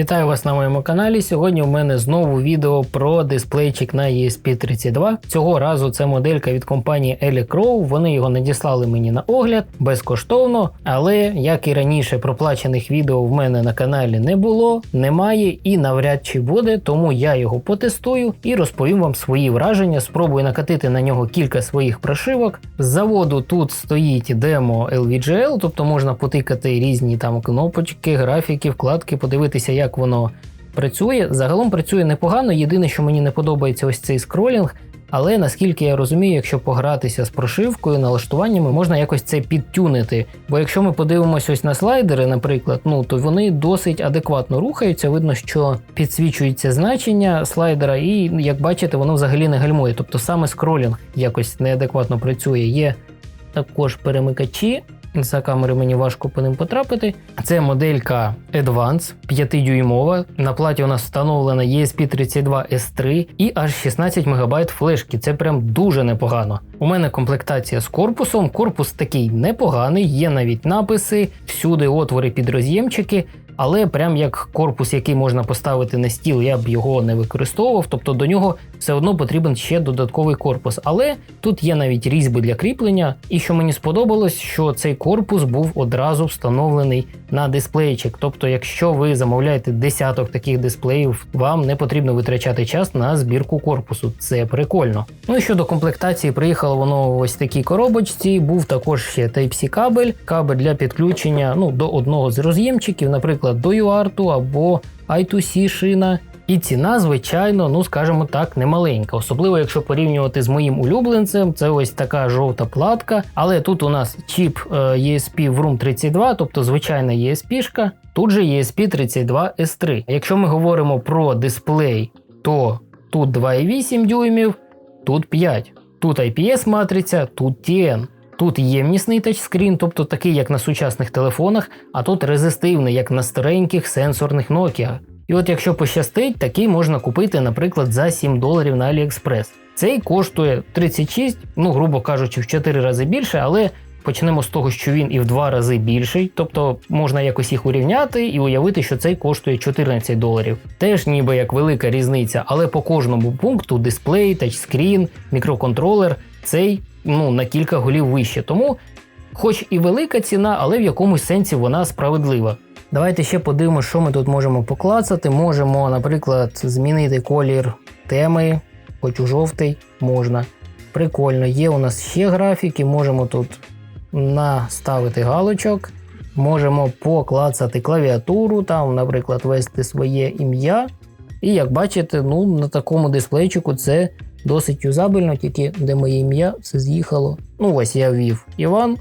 Вітаю вас на моєму каналі. Сьогодні у мене знову відео про дисплейчик на ESP32. Цього разу це моделька від компанії Elecrow. Вони його надіслали мені на огляд безкоштовно, але як і раніше, проплачених відео в мене на каналі не було, немає і навряд чи буде, тому я його потестую і розповім вам свої враження. Спробую накатити на нього кілька своїх прошивок. З заводу тут стоїть демо LVGL, тобто можна потикати різні там кнопочки, графіки, вкладки, подивитися, як воно працює. Загалом працює непогано. Єдине, що мені не подобається, ось цей скролінг. Але наскільки я розумію, якщо погратися з прошивкою, налаштуваннями, можна якось це підтюнити. Бо якщо ми подивимося ось на слайдери, наприклад, ну то вони досить адекватно рухаються. Видно, що підсвічується значення слайдера, і як бачите, воно взагалі не гальмує. Тобто саме скролінг якось неадекватно працює. Є також перемикачі. За камери мені важко по ним потрапити. Це моделька Advance 5-дюймова. На платі у нас встановлена ESP32S3 і аж 16 МБ флешки. Це прям дуже непогано. У мене комплектація з корпусом. Корпус такий непоганий, є навіть написи, всюди отвори під роз'ємчики. Але прям як корпус, який можна поставити на стіл, я б його не використовував, тобто до нього все одно потрібен ще додатковий корпус. Але тут є навіть різьби для кріплення. І що мені сподобалось, що цей корпус був одразу встановлений на дисплейчик. Тобто, якщо ви замовляєте десяток таких дисплеїв, вам не потрібно витрачати час на збірку корпусу. Це прикольно. Ну і щодо комплектації, приїхало воно ось такій коробочці. Був також ще Type-C кабель, кабель для підключення ну, до одного з роз'ємчиків, наприклад, до UART або I2C шина. І ціна, звичайно, ну скажімо так, немаленька. Особливо, якщо порівнювати з моїм улюбленцем, це ось така жовта платка. Але тут у нас чіп е, ESP Vroom 32, тобто звичайна ESP-шка. Тут же ESP 32 S3. Якщо ми говоримо про дисплей, то тут 2,8 дюймів, тут 5. Тут IPS матриця, тут TN. Тут ємнісний тачскрін, тобто такий, як на сучасних телефонах, а тут резистивний, як на стареньких сенсорних Nokia. І от якщо пощастить, такий можна купити, наприклад, за 7 доларів на AliExpress. Цей коштує 36, ну, грубо кажучи, в 4 рази більше, але почнемо з того, що він і в 2 рази більший, тобто можна якось їх урівняти і уявити, що цей коштує 14 доларів. Теж ніби як велика різниця, але по кожному пункту дисплей, тачскрін, мікроконтролер, цей ну, на кілька голів вище. Тому, хоч і велика ціна, але в якомусь сенсі вона справедлива. Давайте ще подивимося, що ми тут можемо поклацати. Можемо, наприклад, змінити колір теми, хоч у жовтий можна. Прикольно, є у нас ще графіки, можемо тут наставити галочок, можемо поклацати клавіатуру, там, наприклад, ввести своє ім'я. І як бачите, ну, на такому дисплейчику це досить юзабельно, тільки де моє ім'я, все з'їхало. Ну, ось я ввів Іван.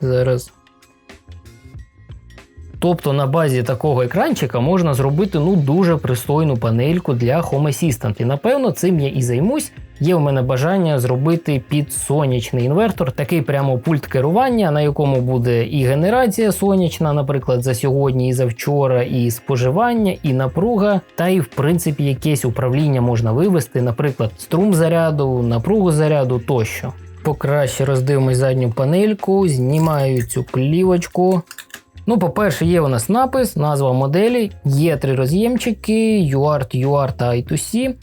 Зараз Тобто на базі такого екранчика можна зробити ну дуже пристойну панельку для Home Assistant. І напевно цим я і займусь. Є в мене бажання зробити під сонячний інвертор, такий прямо пульт керування, на якому буде і генерація сонячна, наприклад, за сьогодні, і за вчора, і споживання, і напруга, та і в принципі якесь управління можна вивести, наприклад, струм заряду, напругу заряду тощо. Покраще роздивимось задню панельку, знімаю цю плівочку. Ну, по-перше, є у нас напис, назва моделі, є три роз'ємчики, UART, UART та I2C.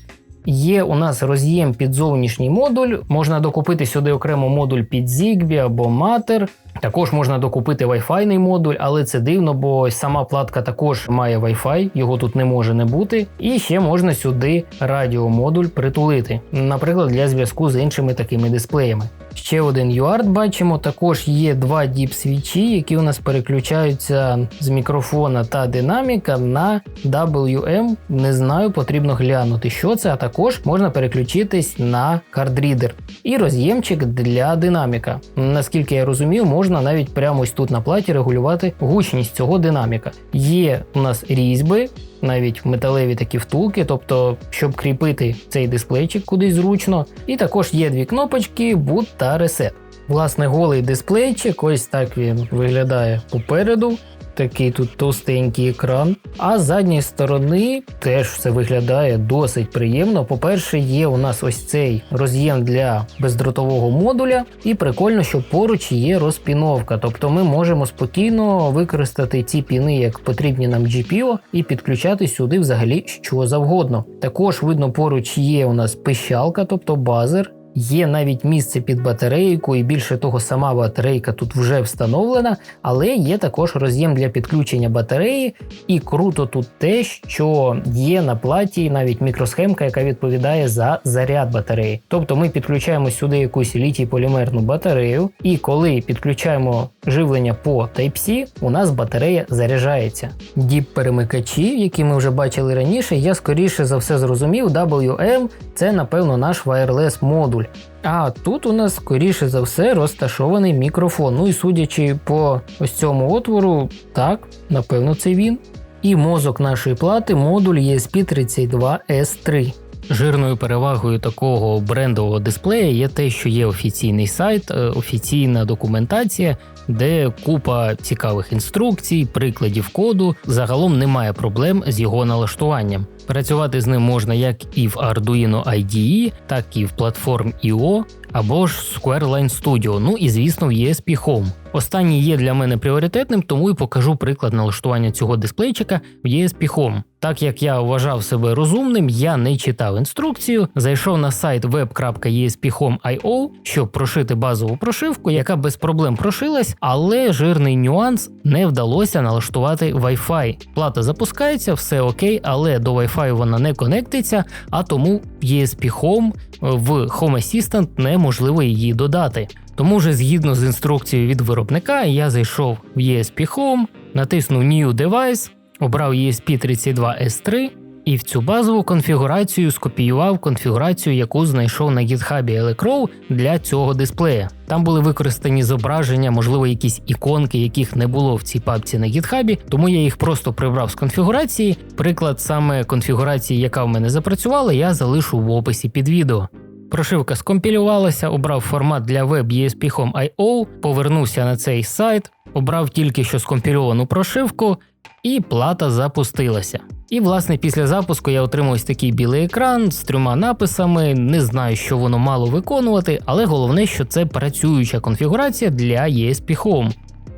Є у нас роз'єм під зовнішній модуль. Можна докупити сюди окремо модуль під Zigbee або Matter. Також можна докупити Wi-Fi модуль, але це дивно, бо сама платка також має Wi-Fi, його тут не може не бути. І ще можна сюди радіомодуль притулити, наприклад, для зв'язку з іншими такими дисплеями. Ще один UART бачимо, також є два діп свічі, які у нас переключаються з мікрофона та динаміка на WM. Не знаю, потрібно глянути, що це, а також можна переключитись на кардрідер. І роз'ємчик для динаміка. Наскільки я розумію, можна навіть прямо ось тут на платі регулювати гучність цього динаміка. Є у нас різьби, навіть металеві такі втулки, тобто, щоб кріпити цей дисплейчик кудись зручно. І також є дві кнопочки Boot та Reset. Власне, голий дисплейчик, ось так він виглядає попереду. Такий тут товстенький екран. А з задньої сторони теж все виглядає досить приємно. По-перше, є у нас ось цей роз'єм для бездротового модуля, і прикольно, що поруч є розпіновка. Тобто ми можемо спокійно використати ці піни, як потрібні нам GPO, і підключати сюди взагалі що завгодно. Також видно, поруч є у нас пищалка, тобто базер. Є навіть місце під батарейку, і більше того, сама батарейка тут вже встановлена, але є також роз'єм для підключення батареї. І круто тут те, що є на платі навіть мікросхемка, яка відповідає за заряд батареї. Тобто ми підключаємо сюди якусь літій полімерну батарею, і коли підключаємо живлення по Type-C, у нас батарея заряджається. Діп перемикачі, які ми вже бачили раніше, я скоріше за все зрозумів, WM це напевно наш wireless модуль. А тут у нас скоріше за все розташований мікрофон. Ну і судячи по ось цьому отвору, так, напевно, це він. І мозок нашої плати модуль ESP32S3. Жирною перевагою такого брендового дисплея є те, що є офіційний сайт, е, офіційна документація, де купа цікавих інструкцій, прикладів коду. Загалом немає проблем з його налаштуванням. Працювати з ним можна як і в Arduino IDE, так і в платформ IO або ж Squareline Studio, ну і звісно в ESP Home. Останній є для мене пріоритетним, тому і покажу приклад налаштування цього дисплейчика в ESP Home. Так як я вважав себе розумним, я не читав інструкцію, зайшов на сайт web.espHome.io, щоб прошити базову прошивку, яка без проблем прошилась, але жирний нюанс не вдалося налаштувати Wi-Fi. Плата запускається, все окей, але до Wi-Fi вона не конектиться, а тому ESP Home в Home Assistant неможливо її додати. Тому вже згідно з інструкцією від виробника, я зайшов в ESP Home, натиснув New Device, обрав ESP32S3 і в цю базову конфігурацію скопіював конфігурацію, яку знайшов на GitHub Elecrow для цього дисплея. Там були використані зображення, можливо, якісь іконки, яких не було в цій папці на GitHub, тому я їх просто прибрав з конфігурації. Приклад саме конфігурації, яка в мене запрацювала, я залишу в описі під відео. Прошивка скомпілювалася, обрав формат для Web ESP.com.io, повернувся на цей сайт, обрав тільки що скомпільовану прошивку, і плата запустилася. І, власне, після запуску я отримав ось такий білий екран з трьома написами. Не знаю, що воно мало виконувати, але головне, що це працююча конфігурація для ESP Home.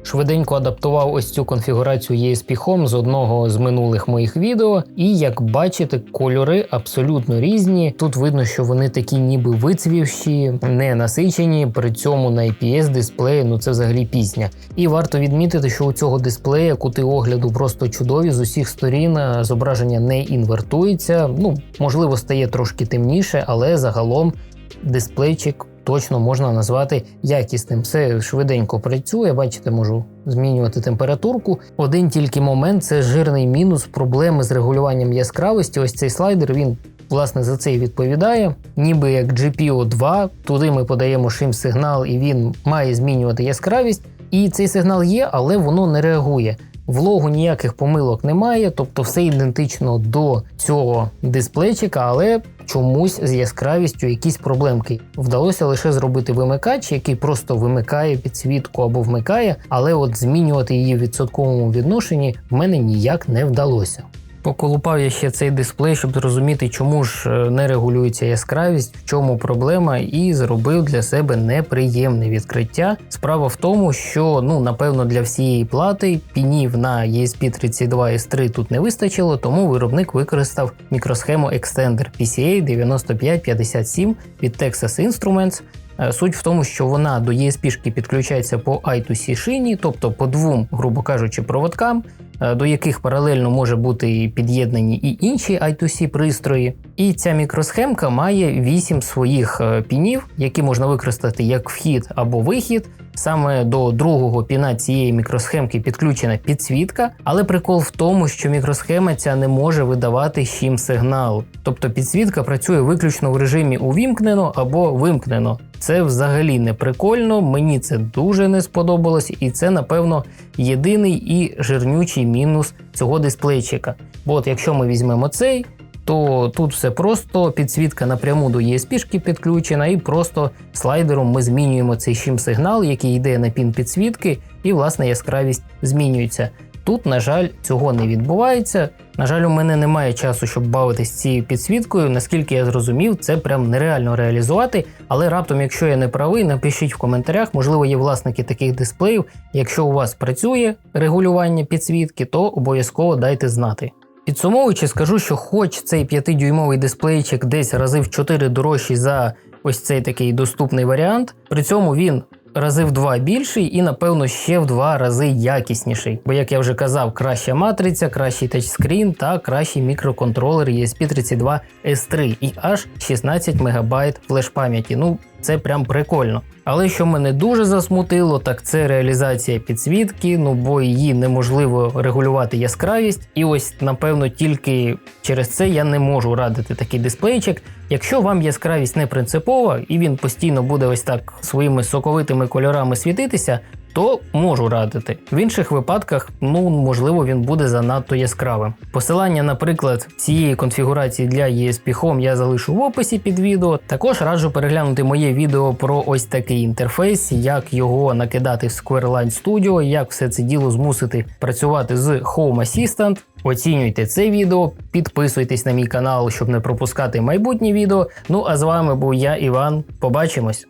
Швиденько адаптував ось цю конфігурацію ESP Home з одного з минулих моїх відео, і як бачите, кольори абсолютно різні. Тут видно, що вони такі ніби вицвівші, не насичені. При цьому на IPS дисплеї ну це взагалі пісня. І варто відмітити, що у цього дисплея кути огляду просто чудові з усіх сторін. Зображення не інвертується. Ну можливо, стає трошки темніше, але загалом дисплейчик точно можна назвати якісним. Все швиденько працює. Бачите, можу змінювати температурку. Один тільки момент це жирний мінус, проблеми з регулюванням яскравості. Ось цей слайдер він. Власне, за це і відповідає, ніби як GPO 2, туди ми подаємо шим сигнал, і він має змінювати яскравість. І цей сигнал є, але воно не реагує. Влогу ніяких помилок немає, тобто все ідентично до цього дисплейчика, але чомусь з яскравістю якісь проблемки. Вдалося лише зробити вимикач, який просто вимикає підсвітку або вмикає, але от змінювати її в відсотковому відношенні в мене ніяк не вдалося. Поколупав я ще цей дисплей, щоб зрозуміти, чому ж е, не регулюється яскравість, в чому проблема, і зробив для себе неприємне відкриття. Справа в тому, що ну напевно для всієї плати пінів на ESP32S3 тут не вистачило, тому виробник використав мікросхему Extender PCA 9557 від Texas Instruments. Е, суть в тому, що вона до ESP підключається по I2C шині, тобто по двом, грубо кажучи, проводкам. Е, до яких паралельно може бути під'єднані і інші I2C пристрої. І ця мікросхемка має 8 своїх е, пінів, які можна використати як вхід або вихід. Саме до другого піна цієї мікросхемки підключена підсвітка, але прикол в тому, що мікросхема ця не може видавати щим сигнал. Тобто підсвітка працює виключно в режимі увімкнено або вимкнено. Це взагалі не прикольно, мені це дуже не сподобалось, і це, напевно, єдиний і жирнючий мінус цього дисплейчика. Бо от якщо ми візьмемо цей, то тут все просто, підсвітка напряму до ESP підключена, і просто слайдером ми змінюємо цей шим сигнал, який йде на пін підсвітки, і власне яскравість змінюється. Тут, на жаль, цього не відбувається. На жаль, у мене немає часу, щоб бавитись цією підсвіткою. Наскільки я зрозумів, це прям нереально реалізувати. Але раптом, якщо я не правий, напишіть в коментарях. Можливо, є власники таких дисплеїв. Якщо у вас працює регулювання підсвітки, то обов'язково дайте знати. Підсумовуючи, скажу, що хоч цей 5-дюймовий дисплейчик десь рази в 4 дорожчий за ось цей такий доступний варіант, при цьому він рази в два більший і, напевно, ще в два рази якісніший. Бо, як я вже казав, краща матриця, кращий тачскрін та кращий мікроконтролер ESP32 S3 і аж 16 МБ флеш пам'яті. Ну, це прям прикольно. Але що мене дуже засмутило, так це реалізація підсвітки, ну бо її неможливо регулювати яскравість. І ось, напевно, тільки через це я не можу радити такий дисплейчик. Якщо вам яскравість не принципова і він постійно буде ось так своїми соковитими кольорами світитися, то можу радити. В інших випадках, ну можливо, він буде занадто яскравим. Посилання, наприклад, цієї конфігурації для ESP Home я залишу в описі під відео. Також раджу переглянути моє відео про ось такий інтерфейс, як його накидати в Squareline Studio, як все це діло змусити працювати з Home Assistant. Оцінюйте це відео, підписуйтесь на мій канал, щоб не пропускати майбутні відео. Ну а з вами був я, Іван. Побачимось!